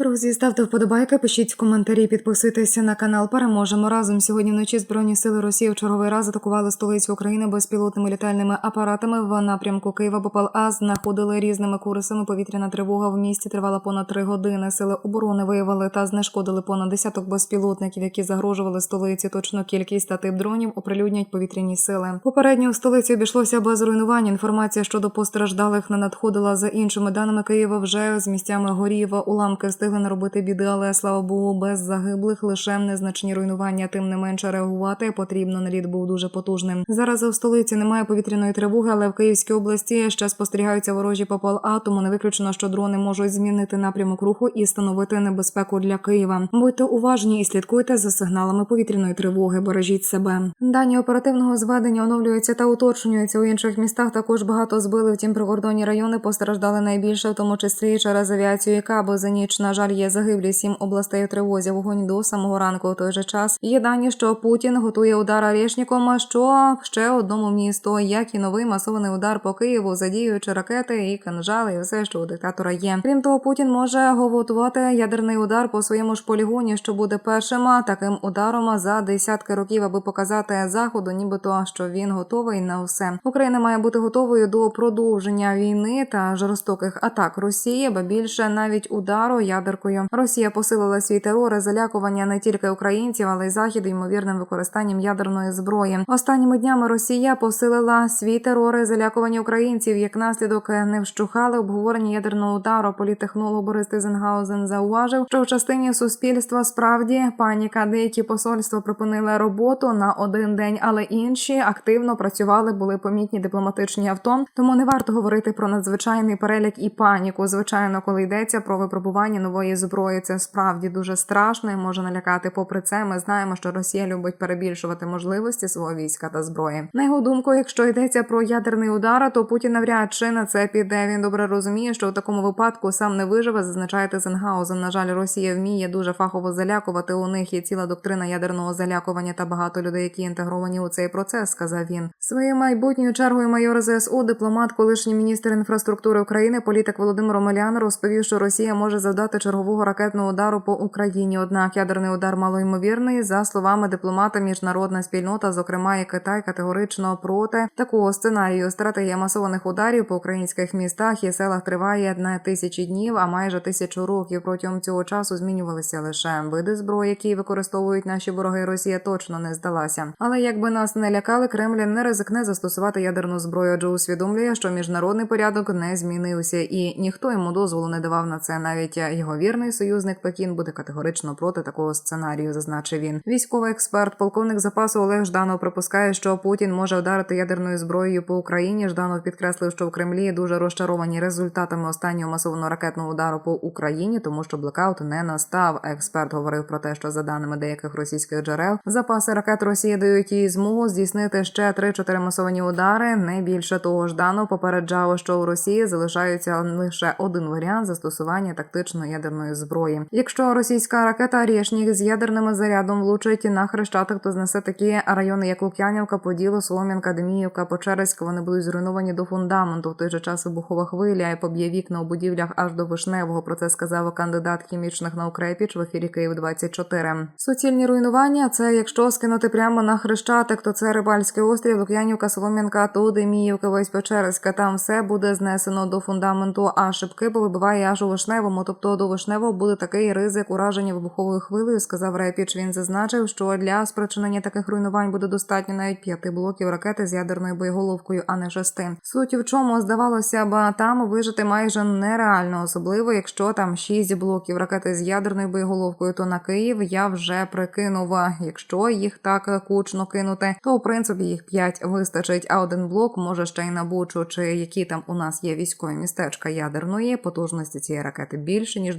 Друзі, ставте вподобайки, пишіть коментарі, підписуйтеся на канал. Переможемо разом. Сьогодні вночі збройні сили Росії в черговий раз атакували столицю України безпілотними літальними апаратами в напрямку Києва. БПЛА знаходили різними курсами. Повітряна тривога в місті тривала понад три години. Сили оборони виявили та знешкодили понад десяток безпілотників, які загрожували столиці. Точно кількість та тип дронів оприлюднять повітряні сили. Попередньо в столиці обійшлося без руйнувань. Інформація щодо постраждалих не надходила за іншими даними Києва. Вже з місцями горів уламки встигли наробити біди, але слава Богу, без загиблих лише незначні руйнування. Тим не менше реагувати потрібно. Наліт був дуже потужним. Зараз в столиці немає повітряної тривоги, але в Київській області ще спостерігаються ворожі ППЛА, тому не виключено, що дрони можуть змінити напрямок руху і становити небезпеку для Києва. Будьте уважні і слідкуйте за сигналами повітряної тривоги. Бережіть себе. Дані оперативного зведення оновлюються та уточнюються у інших містах. Також багато збили. Втім, прикордонні райони постраждали найбільше, в тому числі через авіацію, яка бо за ніч, на жаль, є загиблі сім областей у тривозі. Вогонь до самого ранку. У той же час є дані, що Путін готує удар Арєшніком, що ще одному місту, як і новий масований удар по Києву, задіюючи ракети і кинжали, і все, що у диктатора є. Крім того, Путін може готувати ядерний удар по своєму ж полігоні, що буде першим таким ударом за десятки років, аби показати заходу, нібито що він готовий на все. Україна має бути готовою до продовження війни та жорстоких атак Росії, ба більше навіть удару ядеркою. Росія посилила свій терор і залякування не тільки українців, але й захід ймовірним використанням ядерної зброї. Останніми днями Росія посилила свій терор і залякування українців. Як наслідок не вщухали обговорення ядерного удару. Політехнолог Борис Тизенгаузен зауважив, що в частині суспільства справді паніка. Деякі посольства припинили роботу на один день, але інші активно працювали, були помітні дипломатичні авто. Тому не варто говорити про надзвичайний переляк і паніку. Звичайно, коли йдеться про випробування нової зброї, це справді дуже страшно і може налякати. Попри це, ми знаємо, що Росія любить перебільшувати можливості свого війська та зброї. На його думку, якщо йдеться про ядерний удар, то Путін навряд чи на це піде. Він добре розуміє, що в такому випадку сам не виживе. Зазначає Тезенгаузен. На жаль, Росія вміє дуже фахово залякувати. У них є ціла доктрина ядерного залякування та багато людей, які інтегровані у цей процес. Сказав він. Своєю майбутньою чергою майор ЗСУ, дипломат, колишній міністр інфраструктури України, політик Володимир Омелян розповів, що Росія може завдати чергового ракетного удару по Україні. Однак ядерний удар малоймовірний. За словами дипломата, міжнародна спільнота, зокрема і Китай, категорично проти такого сценарію. Стратегія масованих ударів по українських містах і селах триває не тисячі днів, а майже тисячу років. Протягом цього часу змінювалися лише види зброї, які використовують наші вороги. Росія точно не здалася. Але якби нас не лякали, Кремль не ризикне застосувати ядерну зброю, адже усвідомлює, що міжнародний порядок не змінився, і ніхто йому дозволу не давав на це. Навіть його вірний союзник Пекін буде категорично проти такого сценарію, зазначив він. Військовий експерт, полковник запасу Олег Жданов припускає, що Путін може вдарити ядерною зброєю по Україні. Жданов підкреслив, що в Кремлі дуже розчаровані результатами останнього масованого ракетного удару по Україні, тому що блекаут не настав. Експерт говорив про те, що за даними деяких російських джерел запаси ракет Росії дають їй змогу здійснити ще 3-4 масовані удари. Не більше того, Жданов попереджав, що у Росії залишається лише один варіант застосування тактичної ядерної зброї. Якщо російська ракета «Рєшнік» з ядерним зарядом влучить на хрещатик, то знесе такі райони, як Лук'янівка, Поділо, Солом'янка, Деміївка, Почереська. Вони будуть зруйновані до фундаменту. В той же час вибухова хвиля і поб'є вікна у будівлях аж до вишневого. Про це сказав кандидат хімічних наук Репіч в ефірі Київ 24 Суцільні руйнування це якщо скинути прямо на хрещатик, то це Рибальський острів, Лук'янівка, Солом'янка, то Деміївка, весь Печерська. Там все буде знесено до фундаменту, а шибки повибиває аж у вишневому. Тобто до вишневого буде такий ризик ураження вибуховою хвилею. Сказав Репіч. Він зазначив, що для спричинення таких руйнувань буде достатньо навіть п'яти блоків ракети з ядерною боєголовкою, а не шести. Суть в чому здавалося б, там вижити майже нереально, особливо якщо там шість блоків ракети з ядерною боєголовкою, то на Київ я вже прикинув. Якщо їх так кучно кинути, то в принципі їх п'ять вистачить. А один блок може ще й на Бучу, чи які там у нас є військові містечка ядерної потужності цієї ракети більше ніж